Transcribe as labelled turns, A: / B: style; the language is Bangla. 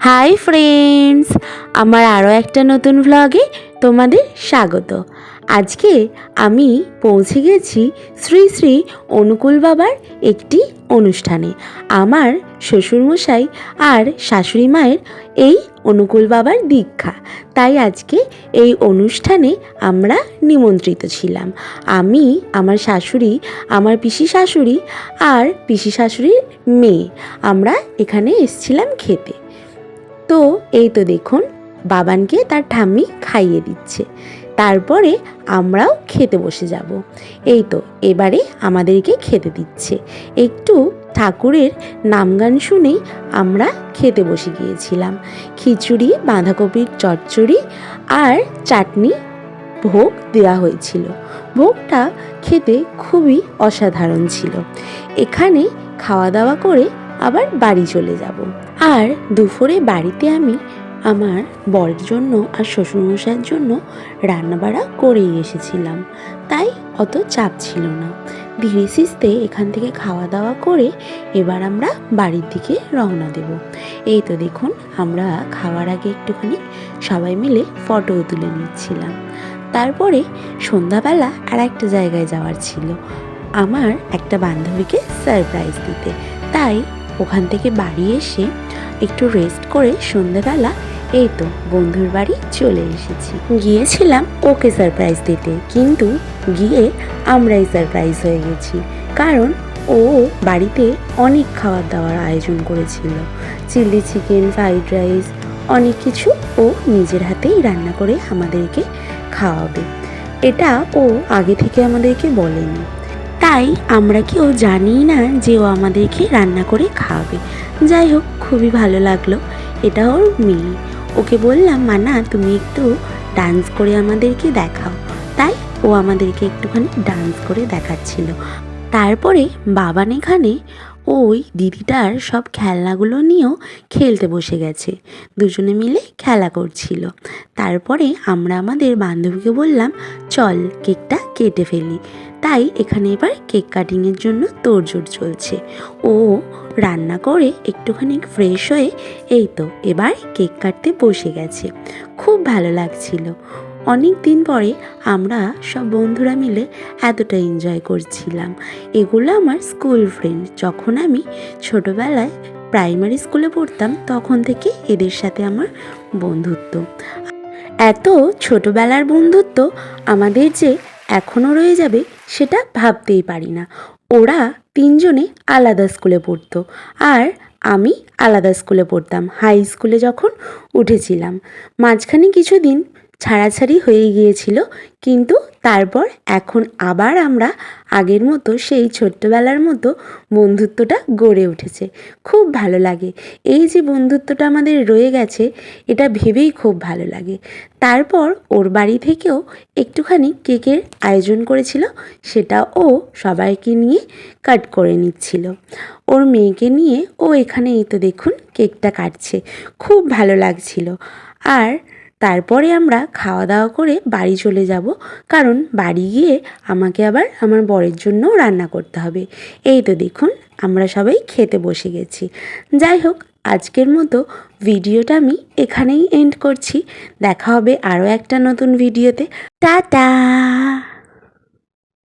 A: হাই ফ্রেন্ডস, আমার আরও একটা নতুন ভ্লগে তোমাদের স্বাগত। আজকে আমি পৌঁছে গেছি শ্রী শ্রী অনুকূল বাবার একটি অনুষ্ঠানে। আমার শ্বশুরমশাই আর শাশুড়ি মায়ের এই অনুকূল বাবার দীক্ষা। তাই আজকে এই অনুষ্ঠানে আমরা নিমন্ত্রিত ছিলাম। আমি, আমার শাশুড়ি, আমার পিসি শাশুড়ি আর পিসি শাশুড়ির মেয়ে। আমরা এখানে এসছিলাম খেতে। তো এই তো দেখুন, বাবানকে তার ঠাম্মি খাইয়ে দিচ্ছে। তারপরে আমরাও খেতে বসে যাব। এই তো, এবারে আমাদেরকে খেতে দিচ্ছে। একটু ঠাকুরের নামগান শুনেই আমরা খেতে বসে গিয়েছিলাম। খিচুড়ি, বাঁধাকপির চচ্চড়ি আর চাটনি ভোগ দেওয়া হয়েছিল। ভোগটা খেতে খুবই অসাধারণ ছিল। এখানে খাওয়া দাওয়া করে আবার বাড়ি চলে যাব। আর দুপুরে বাড়িতে আমি আমার বরের জন্য আর শ্বশুরমশাইয়ের জন্য রান্নাবাড়া করেই এসেছিলাম। তাই অত চাপ ছিল না। ধীরে সিস্তে এখান থেকে খাওয়া দাওয়া করে এবার আমরা বাড়ির দিকে রওনা দেব। এই তো দেখুন, আমরা খাওয়ার আগে একটুখানি সবাই মিলে ফটোও তুলে নিচ্ছিলাম। তারপরে সন্ধ্যাবেলা আর একটা জায়গায় যাওয়ার ছিল। আমার একটা বান্ধবীকে সারপ্রাইজ দিতে। তাই ওখান থেকে বাড়ি এসে একটু রেস্ট করে সন্ধেবেলা এই তো বন্ধুর বাড়ি চলে এসেছি। গিয়েছিলাম ওকে সারপ্রাইজ দিতে, কিন্তু গিয়ে আমরাই সারপ্রাইজ হয়ে গেছি, কারণ ও বাড়িতে অনেক খাবার দাওয়ার আয়োজন করেছিল। চিলি চিকেন ফ্রাইড রাইস অনেক কিছু ও নিজের হাতেই রান্না করে আমাদেরকে খাওয়াবে। এটা ও আগে থেকে আমাদেরকে বলেনি। তাই আমরা কেউ জানি না যে ও আমাদেরকে রান্না করে খাওয়াবে? যাই হোক, খুবই ভালো লাগল। এটা ওর মেয়ে। ওকে বললাম, মানা, তুমি একটু ডান্স করে আমাদেরকে দেখাও। তাই ও আমাদেরকে একটুখানি ডান্স করে দেখাচ্ছিল। তারপরে বাবান এখানে ওই দিদিটার সব খেলনাগুলো নিয়েও খেলতে বসে গেছে। দুজনে মিলে খেলা করছিল। তারপরে আমরা আমাদের বান্ধবীকে বললাম, চল কেকটা কেটে ফেলি। তাই এখানে এবার কেক কাটিংয়ের জন্য তোড়জোড় চলছে। ও রান্না করে একটুখানি ফ্রেশ হয়ে এই তো এবার কেক কাটতে বসে গেছে। খুব ভালো লাগছিল। অনেক দিন পরে আমরা সব বন্ধুরা মিলে এতটা এনজয় করছিলাম। এগুলো আমার স্কুল ফ্রেন্ড যখন আমি ছোটোবেলায় প্রাইমারি স্কুলে পড়তাম, তখন থেকে এদের সাথে আমার বন্ধুত্ব। এত ছোটোবেলার বন্ধুত্ব আমাদের যে এখনও রয়ে যাবে সেটা ভাবতেই পারি না। ওরা তিনজনে আলাদা স্কুলে পড়তো। আর আমি আলাদা স্কুলে পড়তাম। হাই স্কুলে যখন উঠেছিলাম। মাঝখানে কিছুদিন ছাড়াছাড়ি হয়ে গিয়েছিল, কিন্তু তারপর এখন আবার আমরা আগের মতো সেই ছোট্টবেলার মতো বন্ধুত্বটা গড়ে উঠেছে। খুব ভালো লাগে। এই যে বন্ধুত্বটা আমাদের রয়ে গেছে, এটা ভেবেই খুব ভালো লাগে। তারপর ওর বাড়ি থেকেও একটুখানি কেকের আয়োজন করেছিল, সেটা ও সবাইকে নিয়ে কাট করে নিচ্ছিল। ওর মেয়েকে নিয়ে ও এখানে এই তো দেখুন কেকটা কাটছে। খুব ভালো লাগছিল। আর তারপরে আমরা খাওয়া দাওয়া করে বাড়ি চলে যাব। কারণ বাড়ি গিয়ে আমাকে আবার আমার বরের জন্য রান্না করতে হবে। এই তো দেখুন, আমরা সবাই খেতে বসে গেছি। যাই হোক, আজকের মতো ভিডিওটা আমি এখানেই এন্ড করছি। দেখা হবে আরও একটা নতুন ভিডিওতে। টাটা!